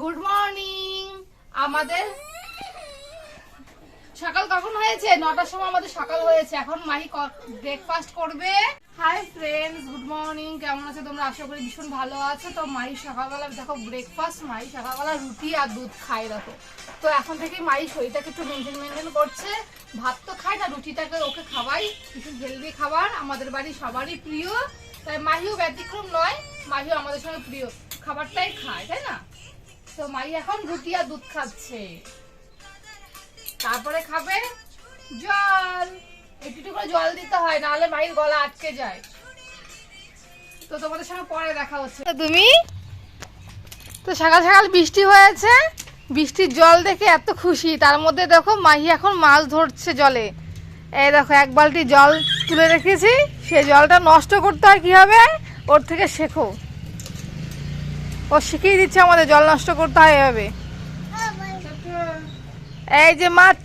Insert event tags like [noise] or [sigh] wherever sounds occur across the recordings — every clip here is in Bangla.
গুড মর্নিং আমাদের সকাল কখন হয়েছে? নটার সময় আমাদের সকাল হয়েছে। এখন মাহি ব্রেকফাস্ট করবে। হাই ফ্রেন্ডস গুড মর্নিং কেমন আছো তোমরা? আশা করি ভীষণ ভালো আছো। তো মাই সকালবেলা, দেখো ব্রেকফাস্ট মাই সকালবেলা রুটি আর দুধ খাই দেখো। তো এখন থেকে মাই শরীরটাকে একটু মেনটেন মেনটেন করছে। ভাত তো খায় না, রুটিটাকে ওকে খাওয়াই। কিছু হেলদি খাবার, আমাদের বাড়ি সবারই প্রিয়। তাই মাহিও ব্যতিক্রম নয়, মাহিও আমাদের সঙ্গে প্রিয়। খাবারটাই খায়, তাই না? তো মাই এখন রুটি আর দুধ খাচ্ছে। তারপরে খাবে জল। একটু করে জল দিতে হয়, নাহলে মায়ের গলা আটকে যায়। তো তোমাদের সঙ্গে পরে দেখা হচ্ছে। তুমি? তো সকাল সকাল বৃষ্টি হয়েছে, বৃষ্টির জল দেখে এত খুশি। তার মধ্যে দেখো মাহি এখন মাছ ধরছে জলে। এই দেখো, এক বালতি জল তুলে রেখেছি। সে জলটা নষ্ট করতে হয় কীভাবে? ওর থেকে শেখো। ও শিখিয়ে দিচ্ছে আমাদের, জল নষ্ট করতে হয় এভাবে। এই যে মাছ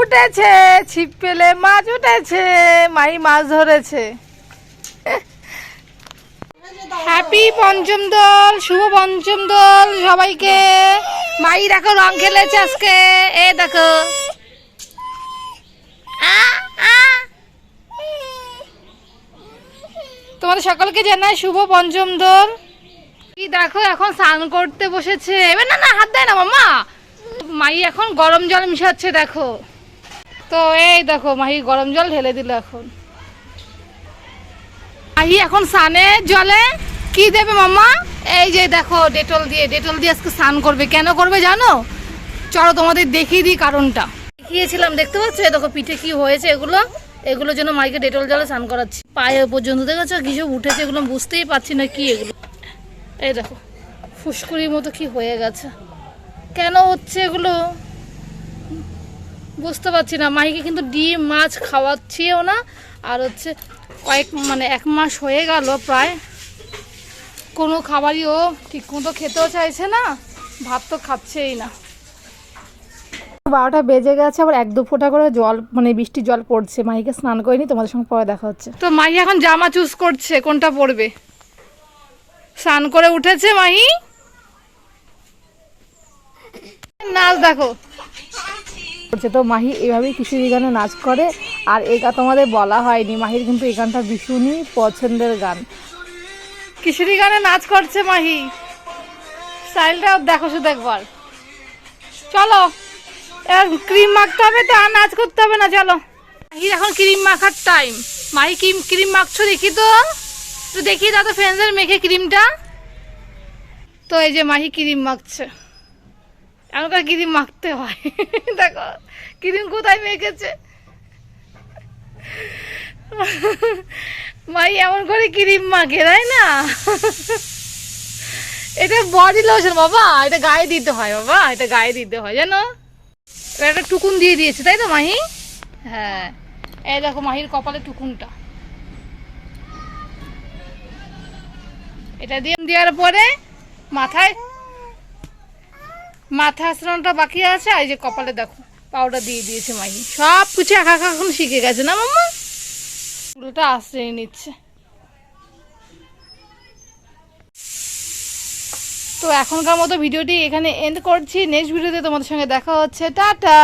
উঠেছে, ছিপ পেলে মাছ উঠেছে, মাই মাছ ধরেছে। হ্যাপি পঞ্চম দল, শুভ পঞ্চম দল সবাইকে। মাই দেখো রং খেলেছে আজকে, এ দেখো। তোমাদের সকলকে জানাই শুভ পঞ্চম দল। কি দেখো, এখন স্নান করতে বসেছে। এবার না না, হাত দেয় না মামা মাই এখন গরম জল মিশাচ্ছে, দেখো। তো এই দেখো, মাহি গরম জল ঢেলে দিল এখন। মাহি এখন স্নানের জলে কি দেবে মামা এই যে দেখো, ডেটল দিয়ে ডেটল দিয়ে আজকে স্নান করবে। কেন করবে জানো? চলো তোমাদের দেখিয়ে দিই কারণটা। দেখিয়েছিলাম, দেখতে পাচ্ছ? দেখো, পিঠে কি হয়েছে এগুলো? এগুলোর জন্য মাইকে ডেটল জলে স্নান করাচ্ছি। পায়ে পর্যন্ত, দেখেছ? কিছু উঠেছে এগুলো? বুঝতেই পারছি না কি এগুলো। এই দেখো, ফুসকুড়ির মতো কি হয়ে গেছে। কেন হচ্ছে এগুলো? বুঝতে পারছি না। মাহিকে কিন্তু ডিম, মাছ খাওয়াচ্ছিও না। আর হচ্ছে কয়েক মানে এক মাস হয়ে গেল প্রায়। কোনো খাবারই ও ঠিক মতো খেতেও চাইছে না, ভাত তো খাচ্ছেই না। বারোটা বেজে গেছে, আবার এক দু ফোঁটা করে জল মানে বৃষ্টির জল পড়ছে। মাহিকে স্নান করিনি, তোমাদের সঙ্গে পরে দেখা হচ্ছে। তো মাহি এখন জামা চুজ করছে, কোনটা পরবে? স্নান করে উঠেছে মাহি? নাচ দেখো। করছে তো মাহি, এভাবেই কিশোরী গানে নাচ করে, আর গান তোমাদের বলা হয়নি। মাহির কিন্তু এই গানটা ভীষণই পছন্দের গান। কিশোরী গানে নাচ করছে মাহি। স্টাইলটা দেখো শুধু একবার। চলো, এবার ক্রিম মাখতে হবে তো, আর নাচ করতে হবে না, চলো। মাহির এখন ক্রিম মাখার টাইম মাহি ক্রিম ক্রিম মাখছো দেখি তো? একটু দেখি দাদা ফ্রেন্ডসের মেখে ক্রিমটা। তো এই যে মাহি ক্রিম মাখছে। এমনকার ক্রিম মাখতে হয়। [laughs] দেখো, ক্রিম কোথায় মেখেছে? মাই এমন করে ক্রিম মাখে, তাই না? এটা বডি লোশন বাবা, এটা গায়ে দিতে হয়, বাবা, এটা গায়ে দিতে হয়, জানো? একটা টুকুন দিয়ে দিয়েছে, তাই তো মাহি? হ্যাঁ। এই দেখো মাহির কপালে টুকুনটা। এটা দিয়ে দেওয়ার পরে মাথায় মাথা আশ্রমটা বাকি আছে, আর যে কপালে দেখো পাউডার দিয়ে দিয়েছে মাহি। সব কিছু একা একা এখন শিখে গেছে না মাম্মা? পুরোটা আশ্রয় নিচ্ছে। তো এখনকার মতো ভিডিওটি এখানে এন্ড করছি। নেক্সট ভিডিওতে তোমাদের সঙ্গে দেখা হচ্ছে। টাটা!